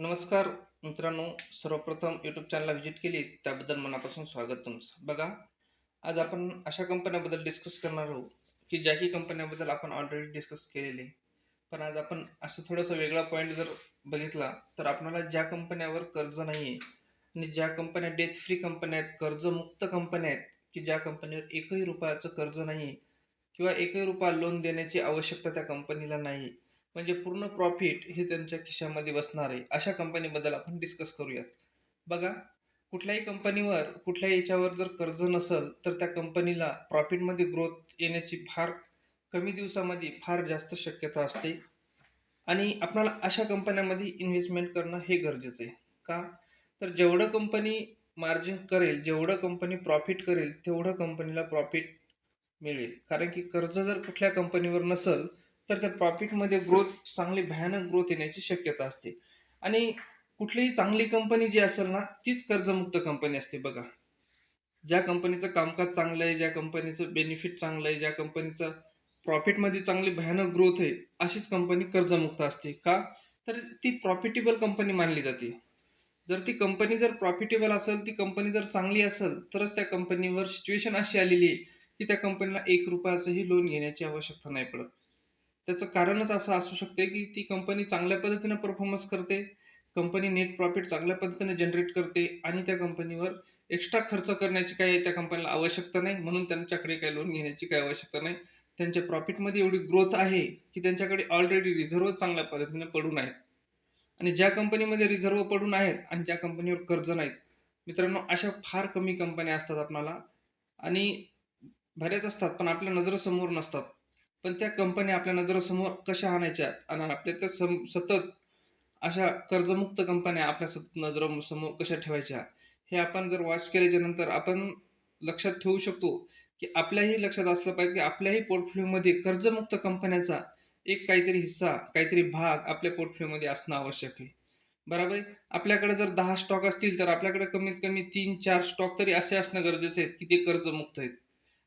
नमस्कार मित्रांनो सर्वप्रथम यूट्यूब चॅनलला व्हिजिट केली त्याबद्दल मनापासून स्वागत तुमचं. बघा आज आपण अशा कंपन्याबद्दल डिस्कस करणार आहोत की ज्याही कंपन्याबद्दल आपण ऑलरेडी डिस्कस केलेले. पण आज आपण असं थोडंसं वेगळा पॉईंट जर बघितला तर आपल्याला ज्या कंपन्यावर कर्ज नाही आहे आणि ज्या कंपन्या डेथ फ्री कंपन्या आहेत कर्जमुक्त कंपन्या आहेत की ज्या कंपनीवर एकही रुपयाचं कर्ज नाही किंवा एकही रुपया लोन देण्याची आवश्यकता त्या कंपनीला नाही आहे म्हणजे पूर्ण प्रॉफिट हे त्यांच्या खिशामध्ये बसणार आहे. अशा कंपनीबद्दल आपण डिस्कस करूयात. बघा कुठल्याही कंपनीवर कुठल्याही याच्यावर जर कर्ज नसेल तर त्या कंपनीला प्रॉफिटमध्ये ग्रोथ येण्याची फार कमी दिवसामध्ये फार जास्त शक्यता असते. आणि आपणाला अशा कंपन्यांमध्ये इन्व्हेस्टमेंट करणं हे गरजेचं आहे. का? तर जेवढं कंपनी मार्जिन करेल जेवढं कंपनी प्रॉफिट करेल तेवढं कंपनीला प्रॉफिट मिळेल. कारण की कर्ज जर कुठल्या कंपनीवर नसेल तर त्या प्रॉफिटमध्ये ग्रोथ चांगली भयानक ग्रोथ येण्याची शक्यता असते. आणि कुठलीही चांगली कंपनी जी असेल ना तीच कर्जमुक्त कंपनी असते बघा. ज्या कंपनीचं कामकाज चांगलं आहे ज्या कंपनीचं बेनिफिट चांगलं आहे ज्या कंपनीचं प्रॉफिटमध्ये चांगली भयानक ग्रोथ आहे अशीच कंपनी कर्जमुक्त असते. का? तर ती प्रॉफिटेबल कंपनी मानली जाते. जर ती कंपनी जर प्रॉफिटेबल असेल ती कंपनी जर चांगली असेल तरच त्या कंपनीवर सिच्युएशन अशी आलेली आहे की त्या कंपनीला एक रुपयाचंही लोन घेण्याची आवश्यकता नाही पडत. त्याचं कारणच असं असू शकते की ती कंपनी चांगल्या पद्धतीने परफॉर्मन्स करते कंपनी नेट प्रॉफिट चांगल्या पद्धतीने जनरेट करते आणि त्या कंपनीवर एक्स्ट्रा खर्च करण्याची काही त्या कंपनीला आवश्यकता नाही. म्हणून त्यांच्याकडे काही लोन घेण्याची काही आवश्यकता नाही. त्यांच्या प्रॉफिटमध्ये एवढी ग्रोथ आहे की त्यांच्याकडे ऑलरेडी रिझर्व चांगल्या पद्धतीने पडून आहेत. आणि ज्या कंपनीमध्ये रिझर्व पडून आहेत आणि ज्या कंपनीवर कर्ज नाहीत. मित्रांनो अशा फार कमी कंपन्या असतात आपणाला. आणि बऱ्याच असतात पण आपल्या नजरेसमोर नसतात. पण त्या कंपन्या आपल्या नजरेसमोर कशा आणायच्या आणि आपल्या त्या सम सतत अशा कर्जमुक्त कंपन्या आपल्या सतत नजरेसमोर कशा ठेवायच्या? हे आपण जर वॉच केल्याच्यानंतर आपण लक्षात ठेवू शकतो की आपल्याही लक्षात असलं पाहिजे की आपल्याही पोर्टफोलिओमध्ये कर्जमुक्त कंपन्याचा एक काहीतरी हिस्सा काहीतरी भाग आपल्या पोर्टफोलिओमध्ये असणं आवश्यक आहे. बरोबर आहे? आपल्याकडे जर दहा स्टॉक असतील तर आपल्याकडे कमीत कमी तीन चार स्टॉक तरी असे असणं गरजेचे आहेत की ते कर्जमुक्त आहेत.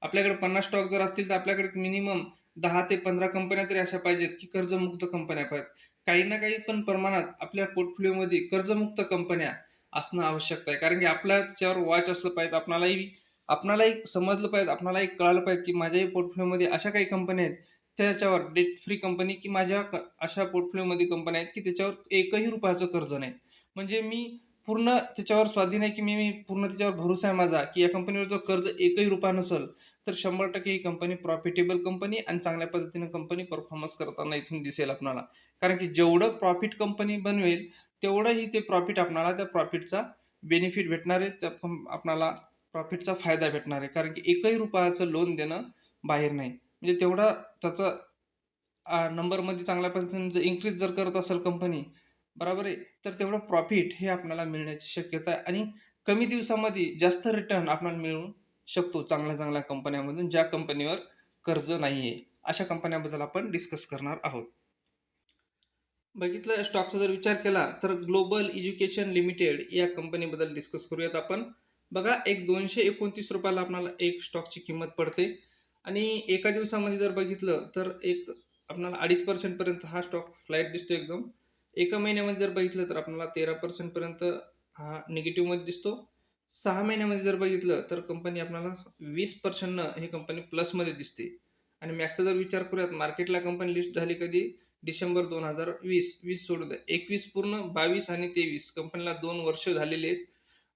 आपल्याकडे पन्नास स्टॉक जर असतील तर आपल्याकडे मिनिमम दहा ते पंधरा कंपन्या तरी अशा पाहिजेत की कर्जमुक्त कंपन्या पाहिजेत. काही ना काही पण प्रमाणात आपल्या पोर्टफोलिओमध्ये कर्जमुक्त कंपन्या असणं आवश्यक आहे. कारण की आपल्या त्याच्यावर वॉच असलं पाहिजे आपणालाही आपणालाही समजलं पाहिजे आपणालाही कळालं पाहिजे की माझ्याही पोर्टफोलिओमध्ये अशा काही कंपन्या आहेत त्याच्यावर डेट फ्री कंपनी की माझ्या क अशा पोर्टफोलिओमध्ये कंपन्या आहेत की त्याच्यावर एकही रुपयाचं कर्ज नाही. म्हणजे मी पूर्ण त्याच्यावर स्वाधीन आहे की मी मी पूर्ण त्याच्यावर भरोसा आहे माझा की या कंपनीवर जर कर्ज एकही रुपया नसेल तर शंभर टक्के ही कंपनी प्रॉफिटेबल कंपनी आणि चांगल्या पद्धतीने कंपनी परफॉर्मन्स करताना इथून दिसेल आपणाला. कारण की जेवढं प्रॉफिट कंपनी बनवेल तेवढंही ते प्रॉफिट आपणाला त्या प्रॉफिटचा बेनिफिट भेटणार आहे त्या आपणाला प्रॉफिटचा फायदा भेटणार आहे. कारण की एकही रुपयाचं लोन देणं बाहेर नाही. म्हणजे तेवढा त्याचा नंबरमध्ये चांगल्या पद्धतीने जर इन्क्रीज जर करत असेल कंपनी बरोबर आहे? तर तेवढं प्रॉफिट हे आपल्याला मिळण्याची शक्यता आहे. आणि कमी दिवसामध्ये जास्त रिटर्न आपल्याला मिळून शकतो चांगल्या चांगल्या कंपन्यामधून ज्या कंपनीवर कर्ज नाही आहे अशा कंपन्याबद्दल आपण डिस्कस करणार आहोत. बघितलं स्टॉकचा जर विचार केला तर ग्लोबल एज्युकेशन लिमिटेड या कंपनीबद्दल डिस्कस करूयात आपण. बघा एक दोनशे एकोणतीस रुपयाला आपणाला एक स्टॉकची किंमत पडते. आणि एका दिवसामध्ये जर बघितलं तर एक आपणाला अडीच पर्सेंटपर्यंत हा स्टॉक फ्लाईट दिसतो एकदम. एका महिन्यामध्ये जर बघितलं तर आपल्याला तेरा पर्सेंटपर्यंत हा निगेटिव्हमध्ये दिसतो. सहा महिन्यामध्ये जर बघितलं तर कंपनी आपल्याला वीस पर्सेंटनं ही कंपनी प्लसमध्ये दिसते. आणि मॅक्सचा जर विचार करूयात मार्केटला कंपनी लिस्ट झाली कधी? डिसेंबर दोन हजार वीस. वीस सोडून द्या. एकवीस पूर्ण बावीस आणि तेवीस. कंपनीला दोन वर्ष झालेले आहेत.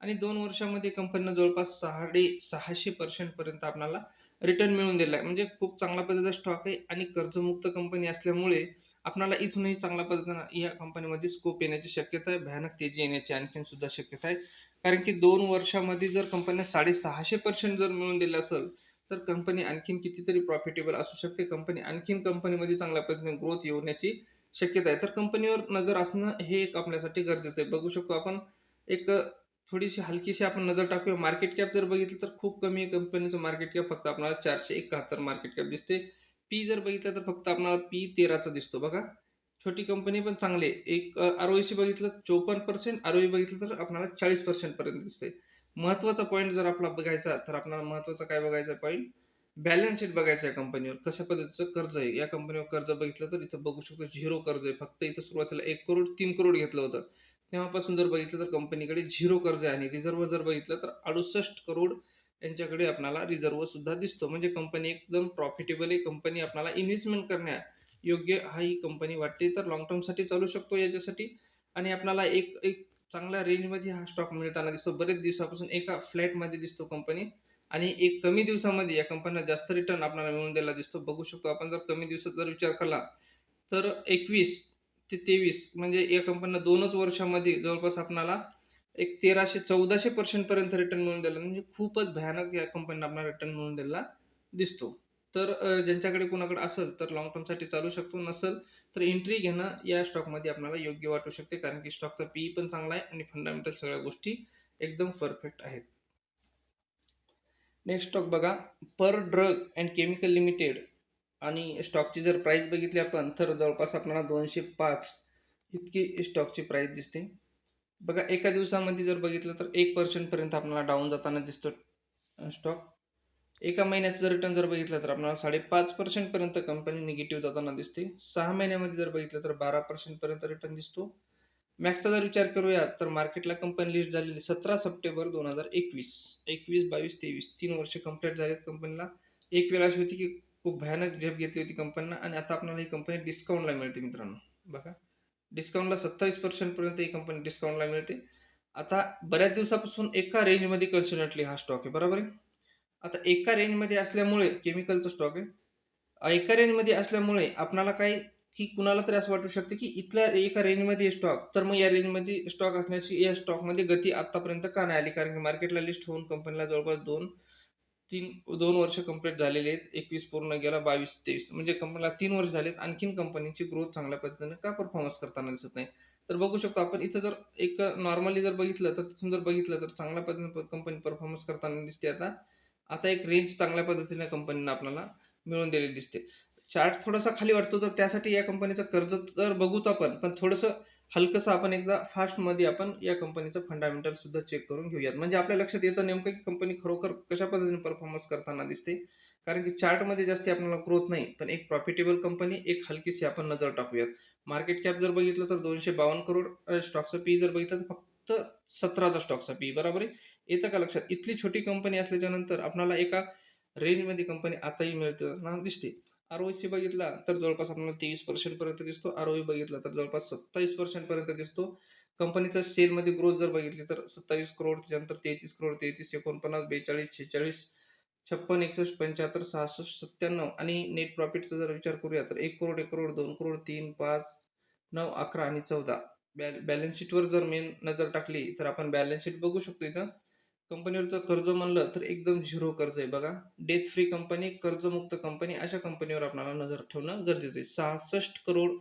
आणि दोन वर्षामध्ये कंपनीनं जवळपास साडे सहाशे पर्सेंटपर्यंत आपल्याला रिटर्न मिळून दिला आहे म्हणजे खूप चांगल्या पद्धतीचा स्टॉक आहे आणि कर्जमुक्त कंपनी असल्यामुळे आपल्याला इथूनही चांगल्या पद्धतीनं या कंपनीमध्ये स्कोप येण्याची शक्यता आहे. भयानक तेजी येण्याची आणखीन सुद्धा शक्यता आहे. कारण की दोन वर्षामध्ये जर कंपन्या साडेसहाशे पर्सेंट जर मिळून दिलं असेल तर कंपनी आणखीन कितीतरी प्रॉफिटेबल असू शकते. कंपनी आणखीन कंपनीमध्ये चांगल्या पद्धतीने ग्रोथ येण्याची शक्यता आहे. तर कंपनीवर नजर असणं हे एक आपल्यासाठी गरजेचं आहे. बघू शकतो आपण एक थोडीशी हलकीशी आपण नजर टाकूया. मार्केट कॅप जर बघितलं तर खूप कमी आहे कंपनीचं मार्केट कॅप फक्त आपल्याला चारशे एकाहत्तर मार्केट कॅप दिसते. पी जर बघितलं तर फक्त आपल्याला पी तेराचा दिसतो बघा. छोटी कंपनी पण चांगली आहे. एक आर ओ सी बघितलं चोपन्न पर्सेंट आर ओ बघितलं तर आपल्याला चाळीस पर्सेंटपर्यंत दिसते महत्त्वाचा पॉईंट जर आपला बघायचा तर आपल्याला महत्त्वाचा काय बघायचा पॉईंट बॅलन्स शीट बघायचं या कंपनीवर कशा पद्धतीचं कर्ज आहे? या कंपनीवर कर्ज बघितलं तर इथं बघू शकतो झिरो कर्ज आहे. फक्त इथं सुरुवातीला एक करोड तीन करोड घेतलं होतं. तेव्हापासून जर बघितलं तर कंपनीकडे झिरो कर्ज आहे आणि रिझर्व्ह जर बघितलं तर अडुसष्ट करोड यांच्याकडे आपल्याला रिझर्व्ह सुद्धा दिसतो. म्हणजे कंपनी एकदम प्रॉफिटेबल आहे. कंपनी आपल्याला इन्व्हेस्टमेंट करण्या योग्य हा ही कंपनी वाटते. तर लॉंग टर्मसाठी चालू शकतो याच्यासाठी. आणि आपल्याला एक एक चांगल्या रेंजमध्ये हा स्टॉक मिळताना दिसतो. बरेच दिवसापासून एका फ्लॅटमध्ये दिसतो कंपनी आणि एक कमी दिवसामध्ये या कंपनीला जास्त रिटर्न आपल्याला मिळून द्यायला दिसतो. बघू शकतो आपण जर कमी दिवसात जर विचार केला तर एकवीस ते तेवीस म्हणजे या कंपनीला दोनच वर्षामध्ये जवळपास आपणाला एक तेराशे चौदाशे पर्सेंटपर्यंत रिटर्न मिळून दिलं म्हणजे खूपच भयानक या कंपनीला आपल्याला रिटर्न मिळून द्यायला दिसतो. तर ज्यांच्याकडे कुणाकडे असेल तर लॉंग टर्मसाठी चालू शकतो. नसेल तर एंट्री घेणं या स्टॉकमध्ये आपल्याला योग्य वाटू शकते. कारण की स्टॉकचा पी पण चांगला आहे आणि फंडामेंटल सगळ्या गोष्टी एकदम परफेक्ट आहेत. नेक्स्ट स्टॉक बघा. Par drug and chemical limited आणि स्टॉकची जर प्राईस बघितली आपण तर जवळपास आपल्याला दोनशे पाच इतकी स्टॉकची प्राईस दिसते. बघा एका दिवसामध्ये जर बघितलं तर एक पर्सेंटपर्यंत आपल्याला डाऊन जाताना दिसतो स्टॉक एका महिन्याचं जर रिटर्न जर बघितलं तर आपल्याला साडेपाच पर्सेंटपर्यंत कंपनी निगेटिव्ह जाताना दिसते. सहा महिन्यामध्ये जर बघितलं तर बारा पर्सेंटपर्यंत रिटर्न दिसतो. मॅक्सचा जर विचार करूया तर मार्केटला कंपनी लिस्ट झालेली सतरा सप्टेंबर दोन हजार एकवीस. एकवीस बावीस तेवीस तीन वर्ष कंप्लीट झालेत कंपनीला एक वेळ अशी होती की खूप भयानक झेप घेतली होती कंपनीनं आणि आता आपल्याला ही कंपनी डिस्काउंटला मिळते मित्रांनो. बघा. डिस्काउंटला सत्तावीस पर्सेंटपर्यंत ही कंपनी डिस्काउंटला मिळते. आता बऱ्याच दिवसापासून एका रेंजमध्ये कन्सिडंटली हा स्टॉक आहे. बरोबर आहे? आता एका रेंजमध्ये असल्यामुळे केमिकलचा स्टॉक आहे. एका रेंजमध्ये असल्यामुळे आपणाला काय की कुणाला तरी असं वाटू शकते की इथल्या एका रेंजमध्ये स्टॉक तर मग या रेंजमध्ये स्टॉक असण्याची या स्टॉकमध्ये गती आतापर्यंत का नाही आली? कारण की मार्केटला लिस्ट होऊन कंपनीला जवळपास दोन तीन दोन वर्ष कंप्लीट झालेले आहेत. एकवीस पूर्ण गेला बावीस तेवीस. म्हणजे कंपनीला तीन वर्ष झालेत. आणखीन कंपनीची ग्रोथ चांगल्या पद्धतीने का परफॉर्मन्स करताना दिसत नाही? तर बघू शकतो आपण इथं जर एक नॉर्मली जर बघितलं तर तिथून जर बघितलं तर चांगल्या पद्धतीने कंपनी परफॉर्मन्स करताना दिसते आता. आता एक रेंज चांगल्या पद्धतीने कंपनीनं आपल्याला मिळून दिलेली दिसते. चार्ट थोडासा खाली वाटतो तर त्यासाठी या कंपनीचं कर्ज तर बघूच आपण पण थोडंसं हलकंसं आपण एकदा फास्टमध्ये आपण या कंपनीचं फंडामेंटल सुद्धा चेक करून घेऊयात. म्हणजे आपल्या लक्षात येतं नेमकं की कंपनी खरोखर कशा पद्धतीने परफॉर्मन्स करताना दिसते. कारण की चार्टमध्ये जास्ती आपल्याला ग्रोथ नाही पण एक प्रॉफिटेबल कंपनी एक हलकीशी आपण नजर टाकूयात. मार्केट कॅप जर बघितलं तर दोनशे बावन्न करोड स्टॉकचं पी जर बघितलं तर फक्त फक्त सतराचा स्टॉकचा पी बरोबर आहे? येतं का लक्षात? इथली छोटी कंपनी असल्याच्या नंतर आपल्याला एका रेंजमध्ये कंपनी आताही मिळते दिसते. आर ओ सी बघितला तर जवळपास आपल्याला तेवीस पर्सेंटपर्यंत दिसतो. आर ओ बघितला तर जवळपास सत्तावीस पर्सेंटपर्यंत दिसतो. कंपनीचा सेलमध्ये ग्रोथ जर बघितली तर सत्तावीस करोड त्याच्यानंतर तेहतीस करोड तेहतीस एकोणपन्नास बेचाळीस छेचाळीस छप्पन एकसष्ट पंच्याहत्तर सहासष्ट सत्त्याण्णव आणि नेट प्रॉफिटचा जर विचार करूया तर एक करोड एक करोड दोन करोड तीन पाच नऊ अकरा आणि चौदा. बॅल बॅलन्स शीटवर जर मेन नजर टाकली तर आपण बॅलन्स शीट बघू शकतो इथं. कंपनीवरचं कर्ज म्हणलं तर एकदम झिरो कर्ज आहे बघा. डेथ फ्री कंपनी कर्जमुक्त कंपनी अशा कंपनीवर आपल्याला नजर ठेवणं गरजेचं आहे. सहासष्ट करोड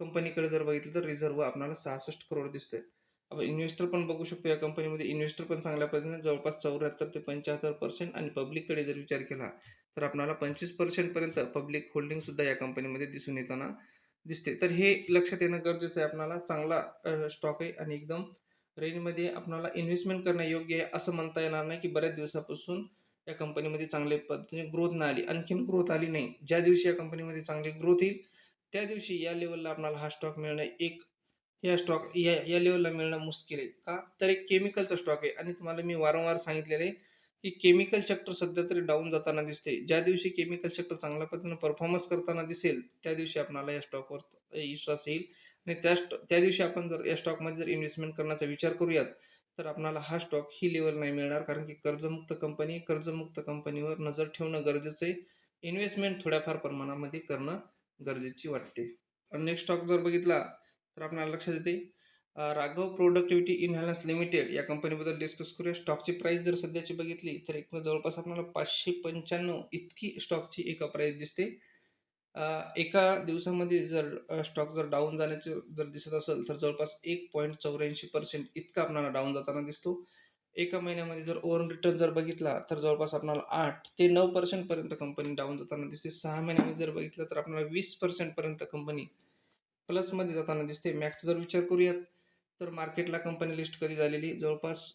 कंपनीकडे जर बघितलं तर रिझर्व आपल्याला सहासष्ट करोड दिसतोय. आपण इन्व्हेस्टर पण बघू शकतो या कंपनीमध्ये इन्व्हेस्टर पण चांगल्या पद्धतीने जवळपास चौऱ्याहत्तर ते पंच्याहत्तर पर्सेंट आणि पब्लिककडे जर विचार केला तर आपल्याला पंचवीस पर्सेंटपर्यंत पब्लिक होल्डिंगसुद्धा या कंपनीमध्ये दिसून येताना दिसते. तर हे लक्षात येणं गरजेचं आहे आपल्याला चांगला स्टॉक आहे आणि एकदम रेंजमध्ये आपणाला इन्व्हेस्टमेंट करणं योग्य आहे असं म्हणता येणार नाही की बऱ्याच दिवसापासून या कंपनीमध्ये चांगले पद्धतीने म्हणजे ग्रोथ नाही आली. आणखीन ग्रोथ आली नाही. ज्या दिवशी या कंपनीमध्ये चांगली ग्रोथ येईल त्या दिवशी या लेवलला आपणाला हा स्टॉक मिळणं एक या स्टॉक या या लेवलला मिळणं मुश्किल आहे. का? तर एक केमिकलचा स्टॉक आहे आणि तुम्हाला मी वारंवार सांगितलेलं आहे की केमिकल सेक्टर सध्या तरी डाऊन जाताना दिसते. ज्या दिवशी केमिकल सेक्टर चांगल्या पद्धतीने परफॉर्मन्स करताना दिसेल त्या दिवशी आपणाला या स्टॉकवर विश्वास येईल. आणि त्या त्या दिवशी आपण जर या स्टॉकमध्ये जर इन्व्हेस्टमेंट करण्याचा विचार करूयात तर आपल्याला हा स्टॉक ही लेवल नाही मिळणार. कारण की कर्जमुक्त कंपनी कर्जमुक्त कंपनीवर नजर ठेवणं गरजेचं आहे. इन्व्हेस्टमेंट थोड्याफार प्रमाणामध्ये करणं गरजेची वाटते. नेक्स्ट स्टॉक जर बघितला तर आपल्याला लक्षात येते राघव प्रोडक्टिव्हिटी इनहॅलन्स लिमिटेड या कंपनीबद्दल डिस्कस करूया. स्टॉकची प्राईस जर सध्याची बघितली तर एक जवळपास आपल्याला पाचशे पंच्याण्णव इतकी स्टॉकची एका प्राईस दिसते. एका दिवसामध्ये जर स्टॉक जर डाऊन जाण्याचं जर दिसत असेल तर जवळपास एक पॉईंट चौऱ्याऐंशी पर्सेंट इतका आपल्याला डाऊन जाताना दिसतो. एका महिन्यामध्ये जर ओव्हर रिटर्न जर बघितला तर जवळपास आपल्याला आठ ते नऊ पर्सेंटपर्यंत कंपनी डाऊन जाताना दिसते. सहा महिन्यामध्ये जर बघितलं तर आपल्याला वीस पर्सेंटपर्यंत कंपनी प्लसमध्ये जाताना दिसते. मॅक्स जर विचार करूयात तर मार्केटला कंपनी लिस्ट कधी झालेली? जवळपास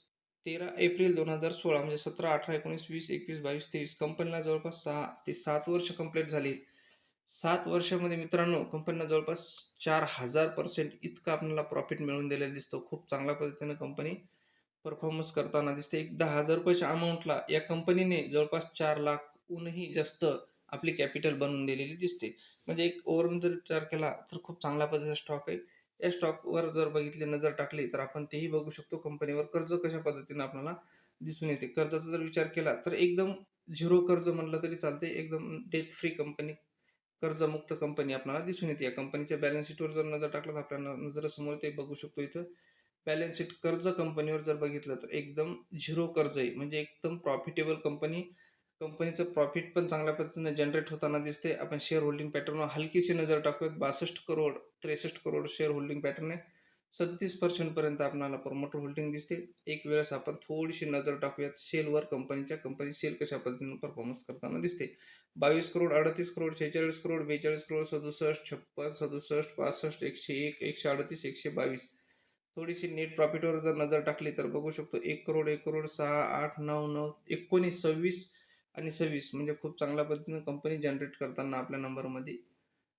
तेरा एप्रिल दोन हजार सोळा म्हणजे सतरा अठरा एकोणीस वीस एकवीस बावीस तेवीस. कंपनीला जवळपास सहा ते सात वर्ष कंप्लीट झाली. सात वर्षामध्ये मित्रांनो कंपनीला जवळपास चार हजार पर्सेंट इतकं आपल्याला प्रॉफिट मिळवून दिलेलं दिसतो. खूप चांगल्या पद्धतीनं कंपनी परफॉर्मन्स करताना दिसते. एक दहा हजार रुपयाच्या अमाऊंटला या कंपनीने जवळपास चार लाखहूनही जास्त आपली कॅपिटल बनवून दिलेली दिसते. म्हणजे एक ओव्हरऑल जर विचार केला तर खूप चांगल्या पद्धतीचा स्टॉक आहे. या स्टॉकवर जर बघितली नजर टाकली तर आपण तेही बघू शकतो कंपनीवर कर्ज कशा पद्धतीनं आपल्याला दिसून येते. कर्जाचा जर विचार केला तर एकदम झिरो कर्ज म्हणलं तरी चालते एकदम डेट फ्री कंपनी कर्जमुक्त कंपनी आपल्याला दिसून येते. या कंपनीच्या बॅलन्स शीटवर जर नजर टाकलं तर आपल्याला नजरेसमोर ते बघू शकतो इथं. बॅलन्स शीट कर्ज कंपनीवर जर बघितलं तर एकदम झिरो कर्ज आहे म्हणजे एकदम प्रॉफिटेबल कंपनी कंपनीचं प्रॉफिट पण चांगल्या पद्धतीने जनरेट होताना दिसते आपण शेअर होल्डिंग पॅटर्नवर हलकीशी नजर टाकूयात. बासष्ट करोड त्रेसष्ट करोड शेअर होल्डिंग पॅटर्न आहे. सदतीस पर्सेंटपर्यंत आपल्याला प्रमोटर होल्डिंग दिसते. एक वेळेस आपण थोडीशी नजर टाकूयात. सेलवर कंपनीच्या कंपनी सेल कशा पद्धतीने परफॉर्मन्स करताना दिसते. बावीस करोड अडतीस करोड शेहेचाळीस करोड बेचाळीस करोड सदुसष्ट छप्पन सदुसष्ट पासष्ट एकशे एक एकशे अडतीस एकशे बावीस. थोडीशी नेट प्रॉफिटवर जर नजर टाकली तर बघू शकतो. एक करोड एक करोड सहा आठ नऊ नऊ एकोणीस सव्वीस आणि सव्वीस म्हणजे खूप चांगल्या पद्धतीने कंपनी जनरेट करताना आपल्या नंबरमध्ये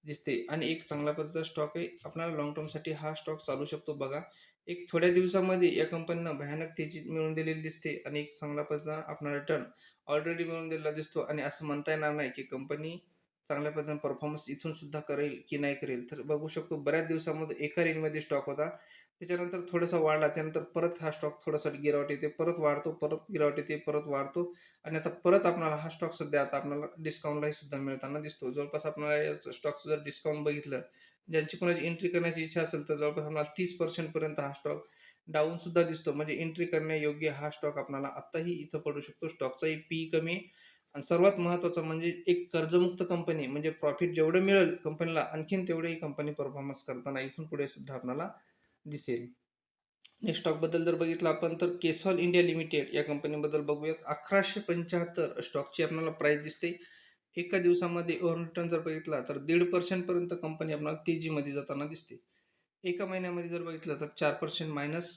दिसते. आणि एक चांगल्या पद्धतीचा स्टॉक आहे. आपल्याला लॉंग टर्मसाठी हा स्टॉक चालू शकतो. बघा एक थोड्या दिवसामध्ये या कंपनीनं भयानक तेजी मिळवून दिलेली दिसते आणि एक चांगल्या पद्धतीनं आपला रिटर्न ऑलरेडी मिळवून दिलेला दिसतो. आणि असं म्हणता येणार नाही की कंपनी चांगल्या पद्धतीने परफॉर्मन्स इथून सुद्धा करेल की नाही करेल. तर बघू शकतो बऱ्याच दिवसामध्ये एका रेंजमध्ये स्टॉक होता. त्याच्यानंतर थोडासा वाढला. त्यानंतर परत हा स्टॉक थोडासा गिरावट येते. परत वाढतो परत गिरावट येते परत वाढतो. आणि आता परत आपणाला हा स्टॉक सध्या आता आपल्याला डिस्काउंटलाही सुद्धा मिळताना दिसतो. जवळपास आपल्याला या स्टॉकचं जर डिस्काउंट बघितलं ज्यांची कोणाची एंट्री करण्याची इच्छा असेल तर जवळपास आपल्याला तीस पर्सेंटपर्यंत हा स्टॉक डाऊन सुद्धा दिसतो. म्हणजे एंट्री करण्यायोग्य हा स्टॉक आपल्याला आत्ताही इथं पडू शकतो. स्टॉकचाही पी कमी आणि सर्वात महत्त्वाचं म्हणजे एक कर्जमुक्त कंपनी म्हणजे प्रॉफिट जेवढं मिळेल कंपनीला आणखीन तेवढे ही कंपनी परफॉर्मन्स करताना इथून पुढे सुद्धा आपल्याला दिसेल. नेक्स्ट स्टॉकबद्दल जर बघितलं आपण तर केसॉल इंडिया लिमिटेड या कंपनीबद्दल बघूयात. अकराशे पंच्याहत्तर स्टॉकची आपल्याला प्राईस दिसते. एका दिवसामध्ये ओव्हर रिटर्न जर बघितला तर दीड पर्सेंटपर्यंत कंपनी आपल्याला तेजीमध्ये जाताना दिसते. एका महिन्यामध्ये जर बघितलं तर चार पर्सेंट मायनस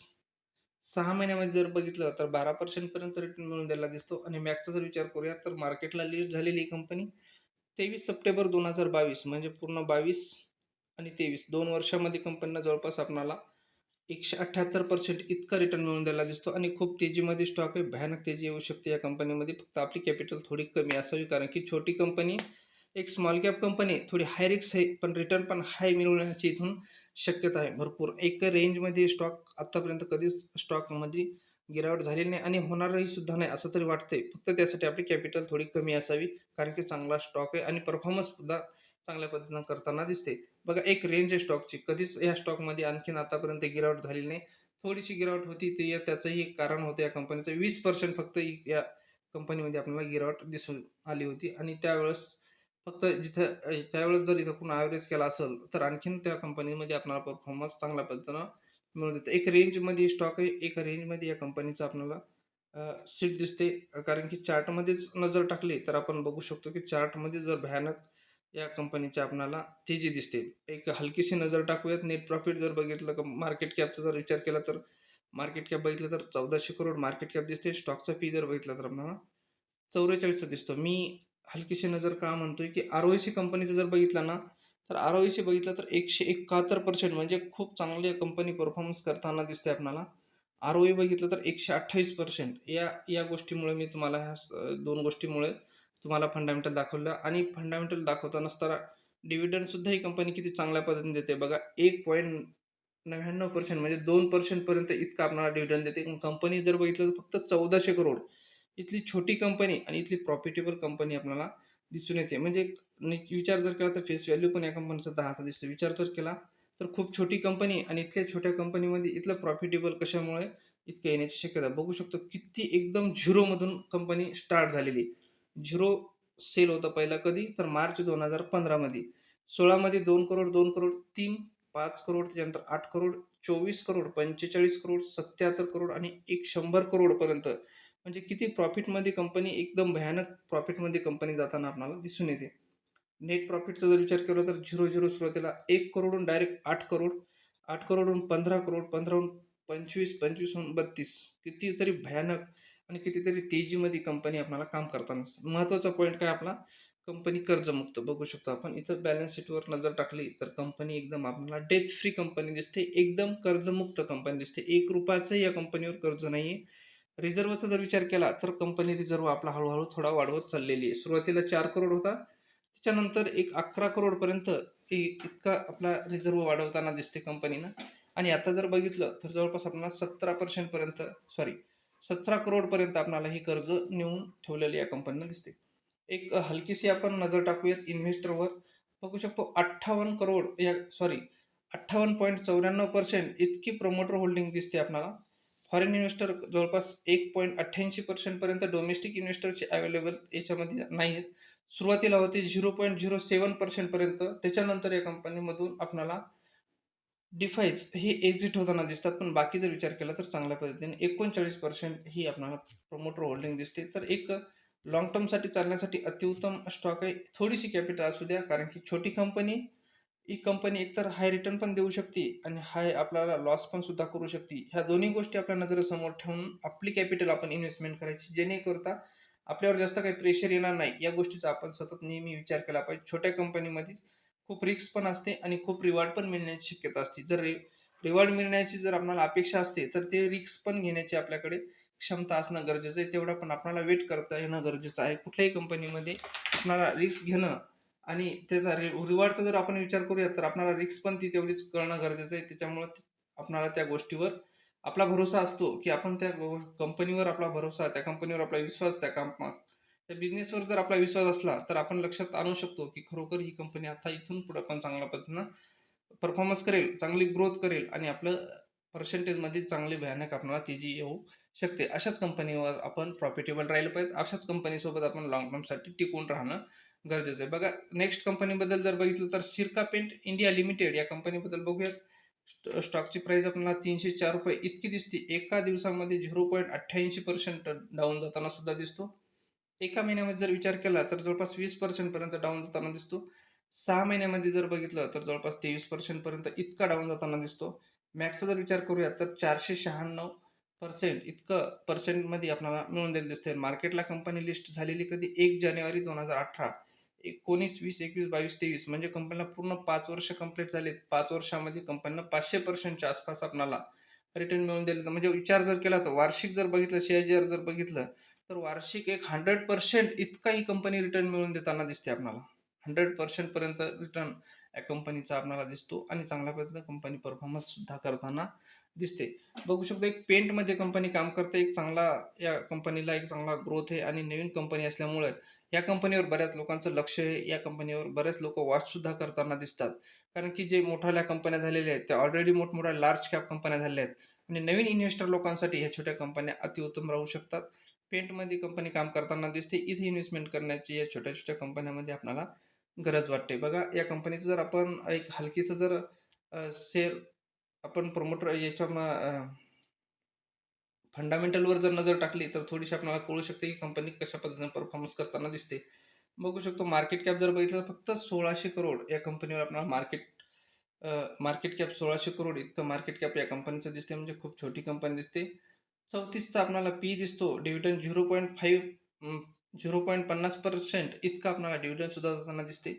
सहा महिन्यामध्ये जर बघितलं तर बारा पर्सेंटपर्यंत रिटर्न मिळून द्यायला दिसतो. आणि मॅक्सचा जर विचार करूया तर मार्केटला लिस्ट झालेली ही कंपनी तेवीस सप्टेंबर दोन हजार बावीस म्हणजे पूर्ण बावीस आणि तेवीस दोन वर्षामध्ये कंपनीला जवळपास आपणाला एकशे अठ्ठ्याहत्तर पर्सेंट इतका रिटर्न मिळून द्यायला दिसतो. आणि खूप तेजीमध्ये स्टॉक आहे. भयानक तेजी येऊ शकते या कंपनीमध्ये फक्त आपली कॅपिटल थोडी कमी असावी. कारण की छोटी कंपनी एक स्मॉल कॅप कंपनी थोडी हाय रिक्स आहे. पण रिटर्न पण हाय मिळवण्याची इथून शक्यता आहे. भरपूर. एक रेंजमध्ये स्टॉक आत्तापर्यंत कधीच स्टॉकमध्ये गिरावट झालेली नाही. आणि होणारही सुद्धा नाही असं तरी वाटतंय. फक्त त्यासाठी आपली कॅपिटल थोडी कमी असावी. कारण की चांगला स्टॉक आहे. आणि परफॉर्मन्स सुद्धा चांगल्या पद्धतीनं करताना दिसते. बघा एक रेंज आहे स्टॉकची कधीच या स्टॉकमध्ये आणखीन आतापर्यंत गिरावट झाली नाही. थोडीशी गिरावट होती ते या त्याचंही एक कारण होतं या कंपनीचं वीस पर्सेंट फक्त या कंपनीमध्ये आपल्याला गिरावट दिसून आली होती. आणि त्यावेळेस फक्त जिथं त्यावेळेस जर इथं कोण ॲव्हरेज केला असेल तर आणखीन त्या कंपनीमध्ये आपल्याला परफॉर्मन्स चांगल्या पद्धतीनं मिळून देतं. एक रेंजमध्ये स्टॉक आहे एका रेंजमध्ये या कंपनीचं आपल्याला सीट दिसते. कारण की चार्टमध्येच नजर टाकली तर आपण बघू शकतो की चार्टमध्ये जर भयानक या कंपनीच्या आपणाला तेजी दिसते. एक हलकीशी नजर टाकूयात. नेट प्रॉफिट जर बघितलं का मार्केट कॅपचा जर विचार केला तर मार्केट कॅप बघितलं तर चौदाशे करोड मार्केट कॅप दिसते. स्टॉकचा फी जर बघितला तर आपल्याला चौवेचाळीसचा दिसतो. मी हलकीशी नजर का म्हणतोय की आर ओ सी कंपनीचं जर बघितलं ना तर आर ओ सी बघितलं तर एकशे एकाहत्तर पर्सेंट म्हणजे खूप चांगली कंपनी परफॉर्मन्स करताना दिसते आपणाला. आर ओ बघितलं तर एकशे अठ्ठावीस पर्सेंट या या गोष्टीमुळे मी तुम्हाला ह्या स- दोन गोष्टीमुळे तुम्हाला फंडामेंटल दाखवलं. आणि फंडामेंटल दाखवताना असताना डिव्हिडंडसुद्धा ही कंपनी किती चांगल्या पद्धतीने देते. बघा एक पॉईंट नव्याण्णव पर्सेंट म्हणजे दोन पर्सेंटपर्यंत इतका आपणाला डिव्हिडंड देते. कंपनी जर बघितलं तर फक्त चौदाशे करोड इथली छोटी कंपनी आणि इथली प्रॉफिटेबल कंपनी आपल्याला दिसून येते. म्हणजे विचार जर केला तर फेस व्हॅल्यू पण या कंपनीचा दहाचा दिसतो. विचार जर केला तर खूप छोटी कंपनी आणि इथल्या छोट्या कंपनीमध्ये इथलं प्रॉफिटेबल कशामुळे? इतकं येण्याची शक्यता. बघू शकतो किती एकदम झिरोमधून कंपनी स्टार्ट झालेली. झिरो सेल होता पहिला कधी? तर मार्च दोन हजार पंधरामध्ये सोळामध्ये दोन करोड दोन करोड तीन पाच करोड त्याच्यानंतर आठ करोड चोवीस करोड पंचेचाळीस करोड सत्याहत्तर करोड आणि एक शंभर करोडपर्यंत. म्हणजे किती प्रॉफिटमध्ये कंपनी एकदम भयानक प्रॉफिटमध्ये कंपनी जाताना आपल्याला दिसून येते. नेट प्रॉफिटचा जर विचार केला तर झिरो झिरो सुरुवातीला एक करोडहून डायरेक्ट आठ करोड आठ करोडहून पंधरा करोड पंधराहून पंचवीस पंचवीसहून बत्तीस. कितीतरी भयानक. आणि कितीतरी तेजीमध्ये कंपनी आपल्याला काम करताना महत्त्वाचा पॉईंट काय आपला? कंपनी कर्जमुक्त. बघू शकतो आपण. इथं बॅलन्स शीटवर नजर टाकली तर कंपनी एकदम आपल्याला डेथ फ्री कंपनी दिसते. एकदम कर्जमुक्त कंपनी दिसते. एक रुपयाचं या कंपनीवर कर्ज नाही आहे रिझर्वचा जर विचार केला तर कंपनी रिझर्व आपला हळूहळू थोडा वाढवत चाललेली आहे. सुरुवातीला चार करोड होता. त्याच्यानंतर एक अकरा करोडपर्यंत इतका आपला रिझर्व वाढवताना दिसते कंपनीनं आणि आता जर बघितलं तर जवळपास आपल्याला सतरा पर्सेंटपर्यंत सॉरी सतरा करोडपर्यंत आपणाला ही कर्ज नेऊन ठेवलेली या कंपनीनं दिसते. एक हलकीशी आपण नजर टाकूयात इन्व्हेस्टरवर बघू शकतो अठ्ठावन्न करोड या सॉरी अठ्ठावन्न पॉईंट चौऱ्याण्णव पर्सेंट इतकी प्रमोटर होल्डिंग दिसते आपल्याला फॉरेन इन्व्हेस्टर जवळपास एक पॉईंट अठ्ठ्याऐंशी पर्सेंटपर्यंत डोमेस्टिक इन्व्हेस्टरचे अवेलेबल याच्यामध्ये नाही आहेत सुरुवातीला होते झिरो पॉईंट झिरो सेवन पर्सेंटपर्यंत त्याच्यानंतर या कंपनीमधून आपणाला डिफाईज हे एक्झिट होताना दिसतात पण बाकी जर विचार केला तर चांगल्या पद्धतीने एकोणचाळीस पर्सेंट ही आपल्याला प्रमोटर होल्डिंग दिसते. तर एक लॉंग टर्मसाठी चालण्यासाठी अतिउत्तम स्टॉक आहे. थोडीशी कॅपिटल असू द्या कारण की छोटी कंपनी ही कंपनी एकतर हाय रिटर्न पण देऊ शकते आणि हाय आपल्याला लॉस पण सुद्धा करू शकते. ह्या दोन्ही गोष्टी आपल्या नजरेसमोर ठेवून आपली कॅपिटल आपण इन्व्हेस्टमेंट करायची जेणेकरता आपल्यावर जास्त काही प्रेशर येणार नाही. या गोष्टीचा आपण सतत नेहमी विचार केला पाहिजे. छोट्या कंपनीमध्ये खूप रिस्क पण असते आणि खूप रिवॉर्ड पण मिळण्याची शक्यता असते. जर रि रिवॉर्ड मिळण्याची जर आपल्याला अपेक्षा असते तर ते रिस्क पण घेण्याची आपल्याकडे क्षमता असणं गरजेचं आहे. तेवढं पण आपल्याला वेट करता येणं गरजेचं आहे. कुठल्याही कंपनीमध्ये आपल्याला रिस्क घेणं आणि त्याचा रि रिवॉर्डचा जर आपण विचार करूया तर आपल्याला रिस्क पण ती तेवढीच करणं गरजेचं आहे. त्याच्यामुळं आपणाला त्या गोष्टीवर आपला भरोसा असतो की आपण त्या कंपनीवर आपला भरोसा त्या कंपनीवर आपला विश्वास त्या काम त्या बिझनेसवर जर आपला विश्वास असला तर आपण लक्षात आणू शकतो की खरोखर ही कंपनी आता इथून पुढे पण चांगल्या पद्धतीनं परफॉर्मन्स करेल चांगली ग्रोथ करेल आणि आपलं पर्सेंटेजमध्ये चांगली भयानक आपल्याला तेजी येऊ शकते. अशाच कंपनीवर आपण प्रॉफिटेबल राहिलं पाहिजे. अशाच कंपनीसोबत आपण लॉंग टर्मसाठी टिकून राहणं गरजेचं आहे. बघा नेक्स्ट कंपनीबद्दल जर बघितलं तर सिरका पेंट इंडिया लिमिटेड या कंपनीबद्दल बघूयात. स्टॉकची प्राईस आपल्याला तीनशे चार रुपये इतकी दिसते. एका दिवसामध्ये झिरो पॉईंट अठ्ठ्याऐंशी पर्सेंट डाऊन जाताना सुद्धा दिसतो. एका महिन्यामध्ये जर विचार केला तर जवळपास वीस पर्सेंटपर्यंत डाऊन जाताना दिसतो. सहा महिन्यामध्ये जर बघितलं तर जवळपास तेवीस पर्सेंटपर्यंत इतका डाऊन जाताना दिसतो. मॅक्सचा जर विचार करूया तर चारशे शहाण्णव पर्सेंट इतकं पर्सेंटमध्ये आपल्याला मिळून दिलं दिसते मार्केटला कंपनी लिस्ट झालेली कधी? एक जानेवारी दोन हजार अठरा. एकोणीस वीस एकवीस बावीस तेवीस. म्हणजे कंपनीला पूर्ण पाच वर्ष कंप्लीट झालेत पाच वर्षामध्ये कंपनीला पाचशे पर्सेंटच्या आसपास आपल्याला रिटर्न मिळून दिलं म्हणजे विचार जर केला तर वार्षिक जर बघितलं शेअर जर बघितलं तर वार्षिक एक हंड्रेड पर्सेंट इतका ही कंपनी रिटर्न मिळून देताना दिसते आपल्याला हंड्रेड पर्सेंटपर्यंत रिटर्न या कंपनीचा आपल्याला दिसतो आणि चांगल्या पद्धतीने कंपनी परफॉर्मन्स सुद्धा करताना दिसते. बघू शकतो एक पेंटमध्ये कंपनी काम करते एक चांगला या कंपनीला एक चांगला ग्रोथ आहे आणि नवीन कंपनी असल्यामुळे या कंपनीवर बऱ्याच लोकांचं लक्ष आहे या कंपनीवर बरेच लोक वॉचसुद्धा करताना दिसतात. कारण की जे मोठ्या कंपन्या झालेल्या आहेत त्या ऑलरेडी मोठमोठ्या लार्ज कॅप कंपन्या झालेल्या आहेत. आणि नवीन इन्व्हेस्टर लोकांसाठी ह्या छोट्या कंपन्या अतिउत्तम राहू शकतात. पेंटमध्ये कंपनी काम करताना दिसते. इथे इन्व्हेस्टमेंट करण्याची या छोट्या छोट्या कंपन्यामध्ये आपल्याला गरज वाटते. बघा या कंपनीचं जर आपण एक हलकीचं जर शेअर आपण प्रमोटर याच्या फंडामेंटलवर जर नजर टाकली तर थोडीशी आपल्याला कळू शकते की कंपनी कशा पद्धतीने परफॉर्मन्स करताना दिसते. बघू शकतो मार्केट कॅप जर बघितलं तर फक्त सोळाशे करोड या कंपनीवर आपल्याला मार्केट मार्केट कॅप सोळाशे करोड इतकं मार्केट कॅप या कंपनीचं दिसते. म्हणजे खूप छोटी कंपनी दिसते. चौतीसचा आपल्याला पी दिसतो. Dividend zero point five zero point पन्नास पर्सेंट इतका आपल्याला डिव्हिडंड सुद्धा जाताना दिसते.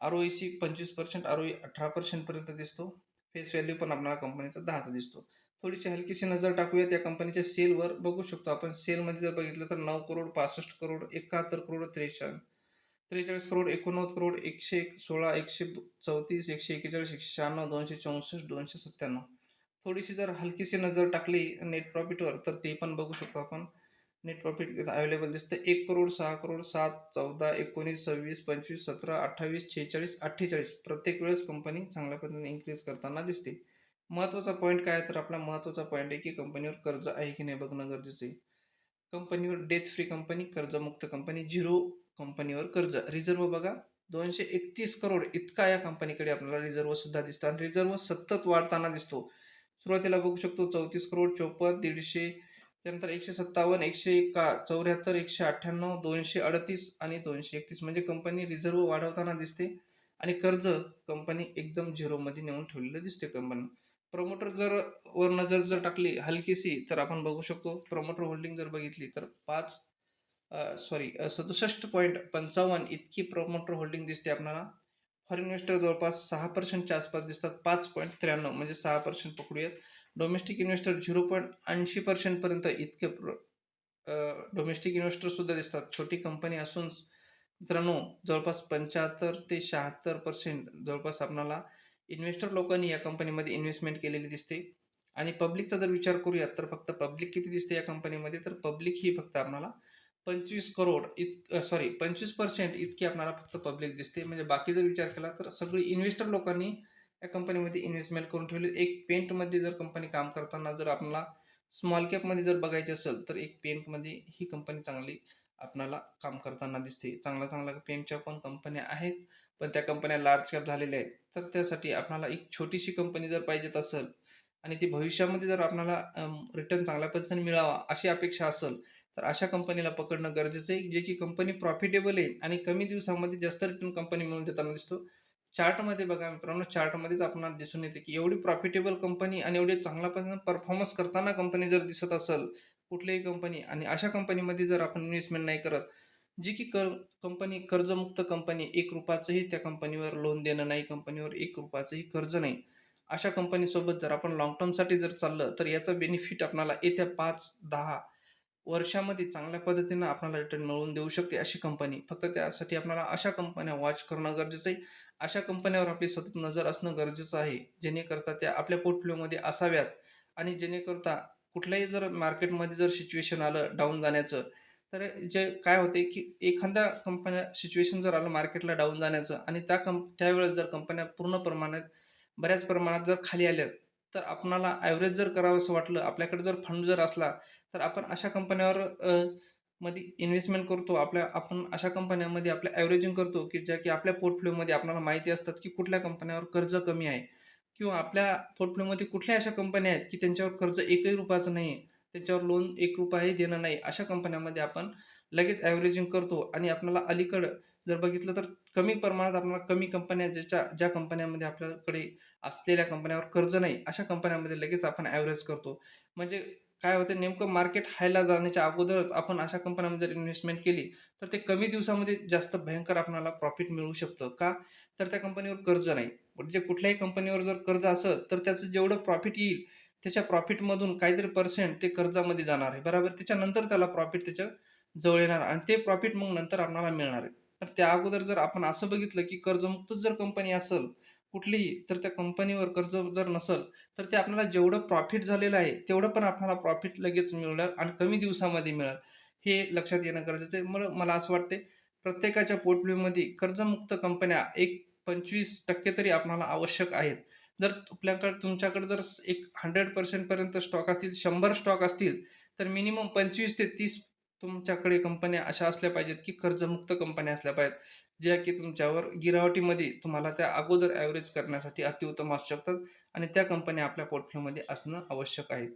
आर ओ सी पंचवीस पर्सेंट आर ओ अठरा पर्सेंटपर्यंत दिसतो. फेस व्हॅल्यू पण आपल्याला कंपनीचा दहाचा दिसतो. थोडीशी हलकीशी नजर टाकूयात. या कंपनीच्या सेलवर बघू शकतो आपण. सेलमध्ये जर बघितलं तर नऊ करोड पासष्ट करोड एकाहत्तर करोड त्रेचाळीस त्रेचाळीस करोड एकोणनव्वद करोड एकशे एक सोळा एकशे चौतीस एकशे एक्केचाळीस एकशे शहाण्णव दोनशे चौसष्ट दोनशे सत्त्याण्णव. थोडीशी जर हलकीशी नजर टाकली नेट प्रॉफिटवर तर ते पण बघू शकतो आपण. नेट प्रॉफिट अवेलेबल दिसतं. एक करोड सहा करोड सात चौदा एकोणीस सव्वीस पंचवीस सतरा अठ्ठावीस शेहेचाळीस अठ्ठेचाळीस प्रत्येक वेळेस कंपनी चांगल्या पद्धतीने इन्क्रीज करताना दिसते. महत्त्वाचा पॉईंट काय आहे? तर आपला महत्त्वाचा पॉईंट आहे की कंपनीवर कर्ज आहे की नाही बघणं गरजेचं आहे. कंपनीवर डेथ फ्री कंपनी कर्जमुक्त कंपनी झिरो कंपनीवर कर्ज. रिझर्व बघा. दोनशे एकतीस करोड इतका या कंपनीकडे आपल्याला रिझर्व सुद्धा दिसतो. आणि रिझर्व सतत वाढताना दिसतो. सुरुवातीला बघू शकतो चौतीस करोड चोपन्न दीडशे त्यानंतर एकशे सत्तावन्न एकशे एका चौऱ्याहत्तर एकशे अठ्ठ्याण्णव दोनशे अडतीस आणि दोनशे एकतीस. म्हणजे कंपनी रिझर्व वाढवताना दिसते आणि कर्ज कंपनी एकदम झिरोमध्ये नेऊन ठेवलेलं दिसते कंपनी प्रमोटर जर वर नजर जर टाकली हलकीशी तर आपण बघू शकतो प्रमोटर होल्डिंग जर बघितली तर पाच सॉरी सदुसष्ट पॉईंट पंचावन्न इतकी प्रमोटर होल्डिंग दिसते आपल्याला. फॉरेन इन्व्हेस्टर जवळपास सहा पर्सेंटच्या आसपास दिसतात. पाच पॉईंट त्र्याण्णव म्हणजे सहा पर्सेंट पकडूयात. डोमेस्टिक इन्व्हेस्टर झिरो पॉईंट ऐंशी पर्सेंटपर्यंत इतके डोमेस्टिक इन्व्हेस्टरसुद्धा दिसतात. छोटी कंपनी असून मित्रांनो जवळपास पंच्याहत्तर ते शहात्तर पर्सेंट जवळपास आपणाला इन्व्हेस्टर लोकांनी या कंपनीमध्ये इन्व्हेस्टमेंट केलेली दिसते. आणि पब्लिकचा जर विचार करूयात तर फक्त पब्लिक किती दिसते या कंपनीमध्ये तर पब्लिक ही फक्त आपणाला पंचवीस करोड इत सॉरी पंचवीस पर्सेंट इतकी आपल्याला फक्त पब्लिक दिसते. म्हणजे बाकी जर विचार केला तर सगळी इन्व्हेस्टर लोकांनी या कंपनीमध्ये इन्व्हेस्टमेंट करून ठेवली. एक पेंटमध्ये जर कंपनी काम करताना जर आपल्याला स्मॉल कॅपमध्ये जर बघायची असेल तर एक पेंटमध्ये ही कंपनी चांगली आपणाला काम करताना दिसते. चांगल्या चांगल्या पेंटच्या पण कंपन्या आहेत. पण त्या कंपन्या लार्ज कॅप झालेल्या आहेत. तर त्यासाठी आपणाला एक छोटीशी कंपनी जर पाहिजेत असेल आणि ती भविष्यामध्ये जर आपणाला रिटर्न चांगल्या पद्धतीने मिळावा अशी अपेक्षा असेल तर अशा कंपनीला पकडणं गरजेचं आहे जे की कंपनी प्रॉफिटेबल आहे आणि कमी दिवसामध्ये जास्त रिटर्न कंपनी मिळून देताना दिसतो. चार्टमध्ये बघा मित्रांनो चार्टमध्येच आपणाला दिसून येते की एवढी प्रॉफिटेबल कंपनी आणि एवढी चांगल्या परफॉर्मन्स करताना कंपनी जर दिसत असेल कुठलीही कंपनी आणि अशा कंपनीमध्ये जर आपण इन्व्हेस्टमेंट नाही करत जी की कर कंपनी कर्जमुक्त कंपनी एक रुपयाचंही त्या कंपनीवर लोन देणं नाही कंपनीवर एक रुपयाचंही कर्ज नाही. अशा कंपनीसोबत जर आपण लॉंग टर्मसाठी जर चाललं तर याचा बेनिफिट आपल्याला येत्या पाच दहा वर्षामध्ये चांगल्या पद्धतीनं आपल्याला रिटर्न मिळवून देऊ शकते अशी कंपनी फक्त त्यासाठी आपल्याला अशा कंपन्या वॉच करणं गरजेचं आहे. अशा कंपन्यावर आपली सतत नजर असणं गरजेचं आहे. जेणेकरता त्या आपल्या पोर्टफोलिओमध्ये असाव्यात. आणि जेणेकरता कुठल्याही जर मार्केटमध्ये जर सिच्युएशन आलं डाऊन जाण्याचं तर जे काय होते की एखाद्या कंपन्या सिच्युएशन जर आलं मार्केटला डाऊन जाण्याचं आणि त्या कं त्यावेळेस जर कंपन्या पूर्ण प्रमाणात बऱ्याच प्रमाणात जर खाली आल्या तर आपणाला ॲव्हरेज जर करावं असं वाटलं आपल्याकडे जर फंड जर असला तर आपण अशा कंपन्यावर मध्ये इन्व्हेस्टमेंट करतो. आपल्या आपण अशा कंपन्यामध्ये आपल्या ॲव्हरेजिंग करतो की ज्या की आपल्या पोर्टफोलिओमध्ये आपल्याला माहिती असतात की कुठल्या कंपन्यावर कर्ज कमी आहे. किंवा आपल्या पोर्टफोलिओमध्ये कुठल्या अशा कंपन्या आहेत की त्यांच्यावर कर्ज एकही रुपयाचं नाही आहे त्यांच्यावर लोन एक रुपयाही देणं नाही. अशा कंपन्यामध्ये आपण लगेच ॲव्हरेजिंग करतो आणि आपल्याला अलीकडं जर बघितलं तर कमी प्रमाणात आपल्याला कमी कंपन्या ज्याच्या ज्या कंपन्यामध्ये आपल्याकडे असलेल्या कंपन्यावर कर्ज नाही अशा कंपन्यामध्ये लगेच आपण ॲव्हरेज करतो. म्हणजे काय होतं नेमकं मार्केट हायला जाण्याच्या अगोदरच आपण अशा कंपन्यांमध्ये जर इन्व्हेस्टमेंट केली तर ते कमी दिवसामध्ये जास्त भयंकर आपल्याला प्रॉफिट मिळू शकतं का? तर त्या कंपनीवर कर्ज नाही. म्हणजे कुठल्याही कंपनीवर जर कर्ज असेल तर त्याचं जेवढं प्रॉफिट येईल त्याच्या प्रॉफिटमधून काहीतरी पर्सेंट ते कर्जामध्ये जाणार आहे. बरोबर? त्याच्यानंतर त्याला प्रॉफिट त्याच्याजवळ येणार आणि ते प्रॉफिट मग नंतर आपल्याला मिळणार आहे. तर त्या अगोदर जर आपण असं बघितलं की कर्जमुक्त जर कंपनी असेल कुठलीही तर त्या कंपनीवर कर्ज जर नसेल तर ते आपल्याला जेवढं प्रॉफिट झालेलं आहे तेवढं पण आपल्याला प्रॉफिट लगेच मिळणार आणि कमी दिवसामध्ये मिळेल हे लक्षात येणं गरजेचं आहे. मग मला असं वाटते प्रत्येकाच्या पोर्टफोलिओमध्ये कर्जमुक्त कंपन्या एक पंचवीस टक्के तरी आपल्याला आवश्यक आहेत. जर आपल्याकडे तुमच्याकडे जर एक हंड्रेड पर्सेंटपर्यंत स्टॉक असतील शंभर स्टॉक असतील तर मिनिमम पंचवीस ते तीस तुमच्याकडे कंपन्या अशा असल्या पाहिजेत की कर्जमुक्त कंपन्या असल्या पाहिजेत ज्या की तुमच्यावर गिरावटीमध्ये तुम्हाला त्या अगोदर ॲव्हरेज करण्यासाठी अतिउत्तम असू शकतात आणि त्या कंपन्या आपल्या पोर्टफोलिओमध्ये असणं आवश्यक आहे.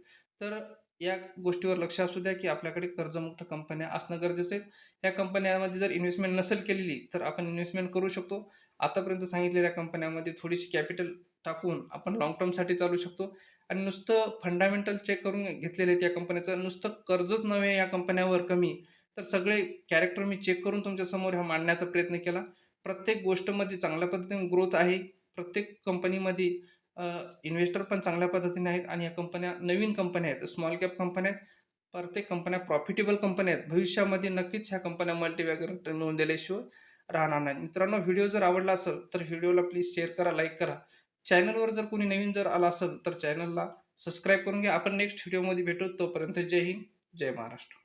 तर या गोष्टीवर लक्ष असू द्या की आपल्याकडे कर्जमुक्त कंपन्या असणं गरजेचं आहे. या कंपन्यांमध्ये जर इन्व्हेस्टमेंट नसेल केलेली तर आपण इन्व्हेस्टमेंट करू शकतो. आतापर्यंत सांगितलेल्या कंपन्यामध्ये थोडीशी कॅपिटल टाकून आपण लाँग टर्मसाठी चालू शकतो. आणि नुसतं फंडामेंटल चेक करून घेतलेले आहेत या कंपन्याचं नुसतं कर्जच नव्हे या कंपन्यावर कमी. तर सगळे कॅरेक्टर मी चेक करून तुमच्यासमोर हा मांडण्याचा प्रयत्न केला. प्रत्येक गोष्टमध्ये चांगल्या पद्धतीने ग्रोथ आहे. प्रत्येक कंपनीमध्ये इन्व्हेस्टर पण चांगल्या पद्धतीने आहेत आणि या कंपन्या नवीन कंपन्या आहेत. स्मॉल कॅप कंपन्या आहेत. प्रत्येक कंपन्या प्रॉफिटेबल कंपन्या आहेत. भविष्यामध्ये नक्कीच ह्या कंपन्या मल्टीवॅगर मिळवून दिल्याशिवाय राहणार नाही मित्रांनो व्हिडिओ जर आवडला असेल तर व्हिडिओला प्लीज शेअर करा लाईक करा. चॅनलवर जर कोणी नवीन जर आला असेल तर चॅनलला सबस्क्राईब करून घ्या. आपण नेक्स्ट व्हिडिओमध्ये भेटू. तोपर्यंत जय हिंद जय महाराष्ट्र.